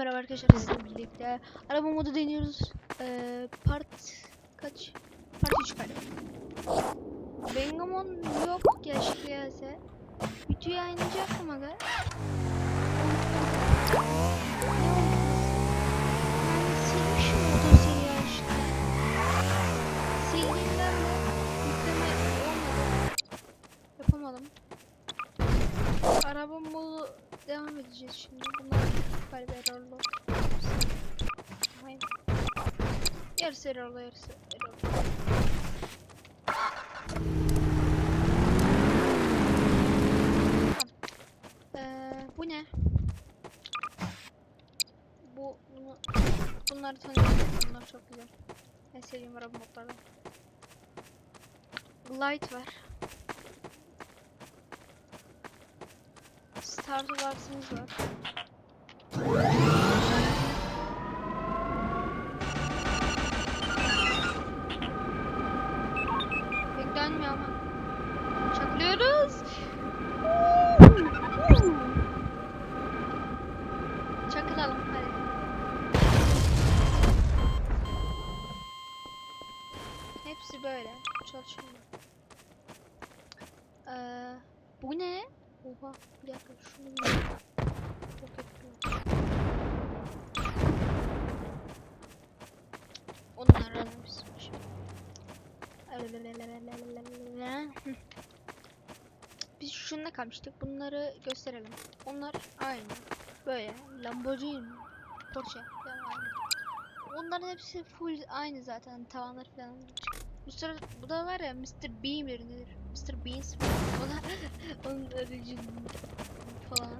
merhaba arkadaşlar sizinle birlikte araba modu deniyoruz. Ee, part kaç? Part 3 galiba. Bengamon yok gerçekleşse. Video yayınlayacak mı aga? Ya. Araba modu devam edeceğiz şimdi. Bunlar galiba errorlu. Hayır. Yarısı errorlu, yarısı. Tamam. Ee, bu ne? Bu, bunu, bunları tanıyorum. Bunlar çok güzel. En sevdiğim araba modlardan. Light var. Startlarsımız var. Beklenmiyor ama. Çakılıyoruz. Çakılalım hadi. Hepsi böyle. Çalışıyor. Ee, bu ne? Oha bir dakika şunu etmiyorum. Onlar aramışmış. Biz şununla kalmıştık. Bunları gösterelim. Onlar aynı. Böyle. Lamborghini. Porsche. Aynı. Onların hepsi full aynı zaten. Tavanlar falan. Bu sıra bu da var ya Mr. Bean nedir? Mr. Beast da onun aracı falan.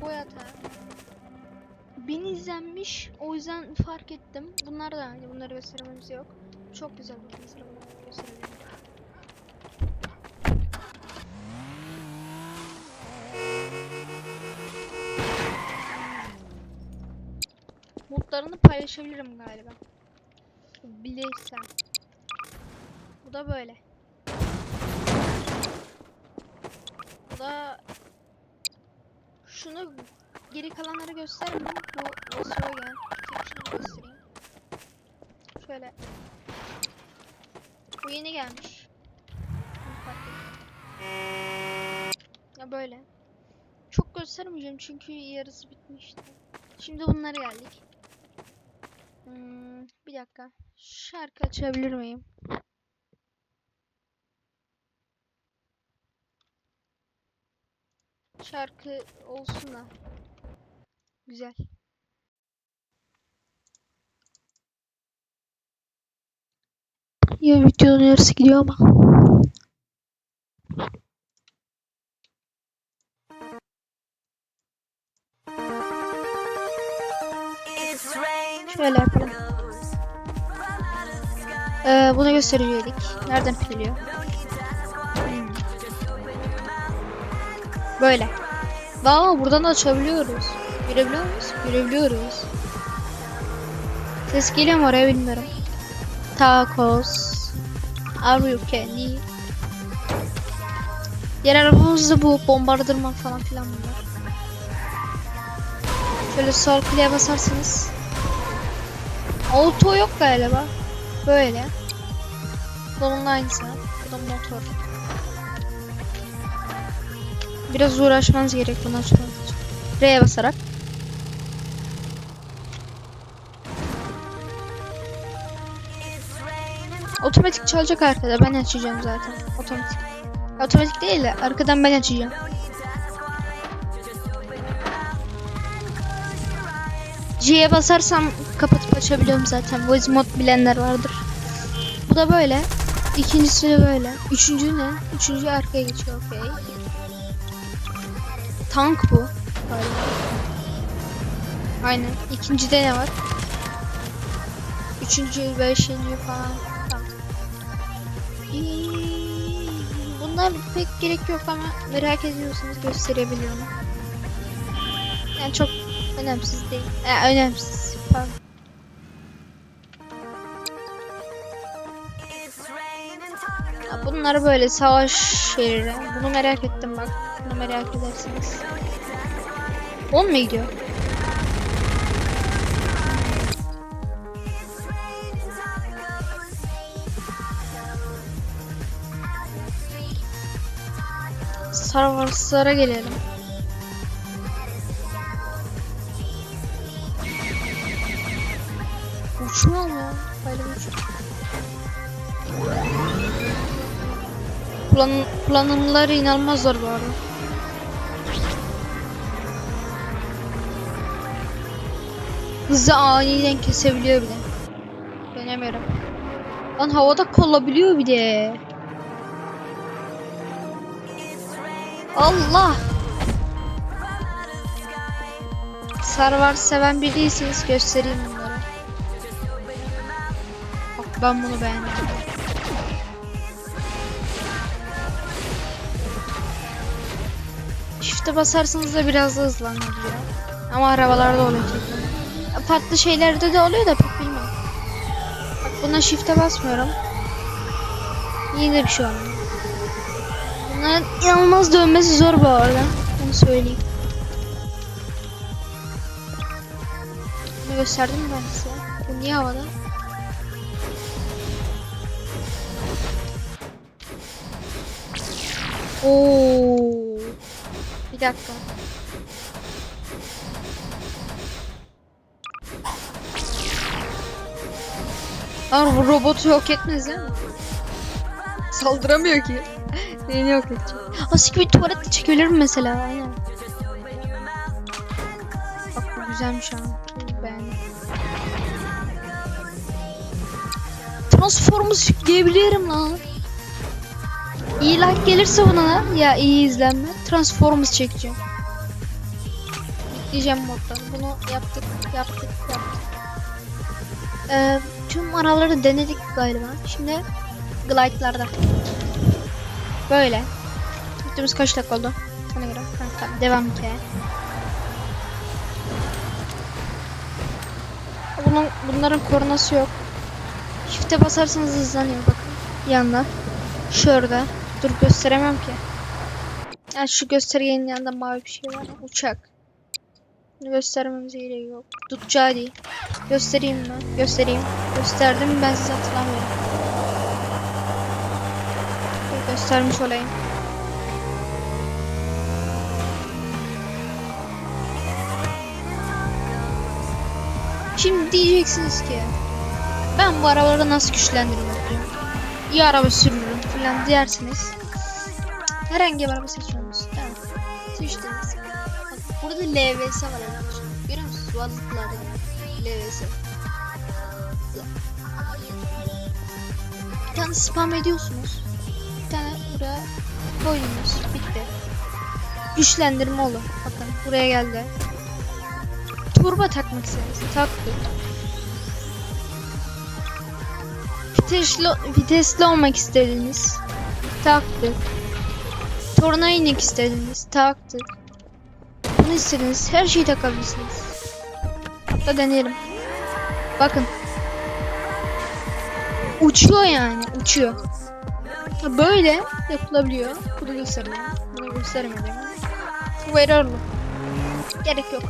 Boyata. Bin izlenmiş. O yüzden fark ettim. Bunlar da aynı. Bunları göstermemiz yok. Çok güzel bu mesela. Modlarını paylaşabilirim galiba. Bilirsem. Bu da böyle. Bu da şunu geri kalanları göstermem. Bu Volkswagen. Tek şunu göstereyim. Şöyle. Bu yeni gelmiş. Ya böyle. Çok göstermeyeceğim çünkü yarısı bitmişti. Şimdi bunlara geldik. Hmm, bir dakika. Şarkı açabilir miyim? Şarkı olsun da. Güzel. Ya videonun yarısı gidiyor ama. Şöyle yapalım. Ee, bunu gösterecektik. Nereden pililiyor? Böyle. Vaa buradan da açabiliyoruz. Görebiliyor muyuz? Görebiliyoruz. Ses geliyor mu oraya bilmiyorum. Tacos. Are you candy? Diğer arabamız bu bombardırman falan filan bunlar. Şöyle sol kliğe basarsanız. Auto yok galiba. Böyle. Bunun aynısı. Bu da motor. Biraz uğraşmanız gerek bunu açmak için. R'ye basarak. Otomatik çalacak arkada. Ben açacağım zaten. Otomatik. Otomatik değil de arkadan ben açacağım. C'ye basarsam kapatıp açabiliyorum zaten. Voice mod bilenler vardır. Bu da böyle. İkincisi de böyle. Üçüncü ne? Üçüncü arkaya geçiyor. Okey. Tank bu. Galiba. Aynen. İkincide ne var? Üçüncü, beşinci falan. Bunlar pek gerek yok ama merak ediyorsanız gösterebiliyorum. Yani çok önemsiz değil. E, önemsiz. Pardon. Bunlar böyle savaş şeyleri. Bunu merak ettim bak merak edersiniz. 10 mu gidiyor? Sarvarslara gelelim. Uçmuyor mu ya? Hayır uçmuyor. Plan, planımları inanmazlar bu arada. Hızı aniden kesebiliyor bir de. Denemiyorum. Lan havada kalabiliyor bir de. Allah! Sarvar seven biriyseniz göstereyim bunları. Bak ben bunu beğendim. Shift'e basarsanız da biraz da. Ama arabalarda oluyor. Farklı şeylerde de oluyor da pek bilmiyorum. Bak buna shift'e basmıyorum. Yine de bir şey olmuyor. Bunların inanılmaz dönmesi zor bu arada. Onu söyleyeyim. Bunu gösterdim ben size? Bu niye havada? Oo. Bir dakika. Lan bu robotu yok etmez mi? Saldıramıyor ki. Neyini yok edecek? Asik bir tuvalette çekilir mi mesela? Aynen. Bak bu güzelmiş ha. Beğendim. Transformers yükleyebilirim lan. İyi like gelirse buna ya iyi izlenme. Transformers çekeceğim. Yükleyeceğim moddan. Bunu yaptık, yaptık, yaptık. Ee, tüm araları denedik galiba. Şimdi glide'larda. Böyle. Videomuz kaç dakika oldu? Ona göre. Tamam, devam ki. Bunun, bunların korunası yok. Shift'e basarsanız hızlanıyor bakın. Yanında. Şurada. Dur gösteremem ki. Yani şu göstergenin yanında mavi bir şey var. Uçak. Göstermemize gerek yok. Tutacağı değil. Göstereyim mi? Göstereyim. Gösterdim ben size hatırlamıyorum. Göstermiş olayım. Şimdi diyeceksiniz ki ben bu arabaları nasıl güçlendiririm? İyi araba sürürüm falan dersiniz. Herhangi bir araba seçiyorsunuz. Burada LVS var arkadaşlar. Görüyor musunuz? Varlıklarda LVS. Bir tane spam ediyorsunuz. Bir tane buraya koydunuz. Bitti. Güçlendirme olur. Bakın buraya geldi. Turbo takmak isteriz. Taktık. Vitesli, vitesli olmak istediniz. Taktık. Torna inmek istediniz. Taktık. Bunu istediniz. Her şeyi takabilirsiniz. Hatta deneyelim. Bakın. Uçuyor yani. Uçuyor. Böyle yapılabiliyor. Bunu göstermeyeyim. Bunu göstermeyeyim. Bu errorlu. Gerek yok.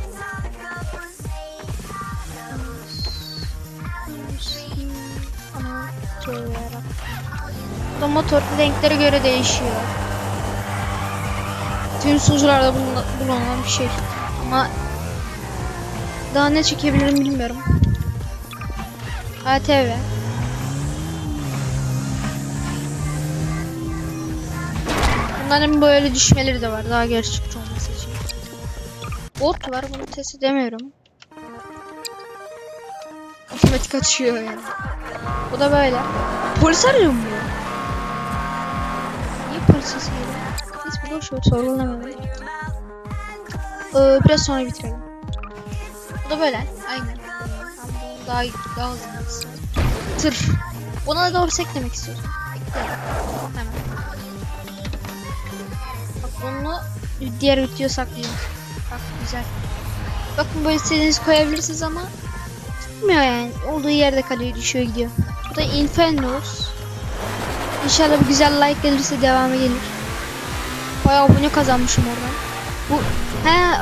Da motor renklere göre değişiyor. Tüm sunucularda bulunan, bir şey. Ama daha ne çekebilirim bilmiyorum. ATV. Bunların böyle düşmeleri de var daha gerçekçi olması için. Bot var bunu test edemiyorum. Otomatik açıyor yani. Bu da böyle. Polis arıyor mu? Niye polis geliyor? Neyse boş ver sorgulamıyorum. Ee, biraz sonra bitirelim. Bu da böyle. Aynen. Daha daha hızlı. Tır. Buna da doğru eklemek istiyorsun. Ekleyelim. Hemen. Bak bunu diğer video saklayayım. Bak güzel. Bakın böyle istediğiniz koyabilirsiniz ama tutmuyor yani. Olduğu yerde kalıyor düşüyor gidiyor. Bu da Infernos. İnşallah bir güzel like gelirse devamı gelir. Bayağı abone kazanmışım oradan. Bu he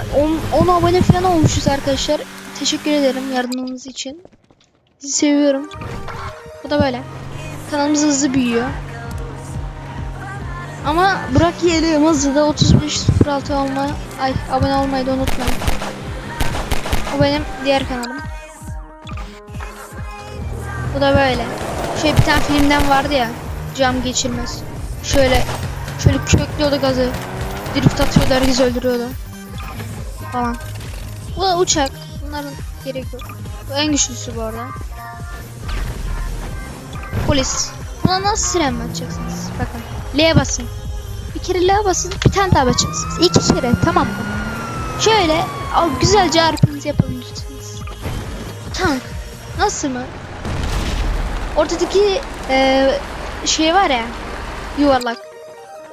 10, 10 abone falan olmuşuz arkadaşlar. Teşekkür ederim yardımınız için. Sizi seviyorum. Bu da böyle. Kanalımız hızlı büyüyor. Ama Burak Yeli hızlı da 3506 olma ay abone olmayı da unutmayın. O benim diğer kanalım. Bu da böyle. Şöyle bir tane filmden vardı ya. Cam geçirmez. Şöyle şöyle köklüyordu gazı. Drift atıyordu herkes öldürüyordu. Falan. Bu da uçak. Bunların gerek yok. Bu en güçlüsü bu arada. Polis. Buna nasıl siren mi açacaksınız? Bakın. L'ye basın. Bir kere L'ye basın. Bir tane daha basacaksınız. İki kere tamam mı? Şöyle al, güzelce harfinizi yapabilirsiniz. Tank. Nasıl mı? Ortadaki eee şey var ya yuvarlak.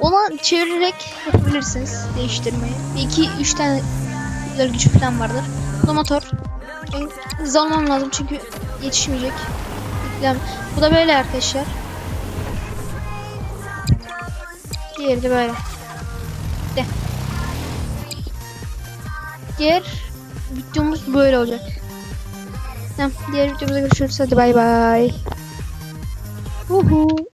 Ona çevirerek yapabilirsiniz değiştirmeyi. Bir iki üç tane güzel güç falan vardır. Bu da motor. Hızlı almam lazım çünkü yetişmeyecek. Bu da böyle arkadaşlar. Diğeri de böyle. De. Diğer videomuz böyle olacak. Tamam, diğer videomuzda görüşürüz. Hadi bay bay. Uhu.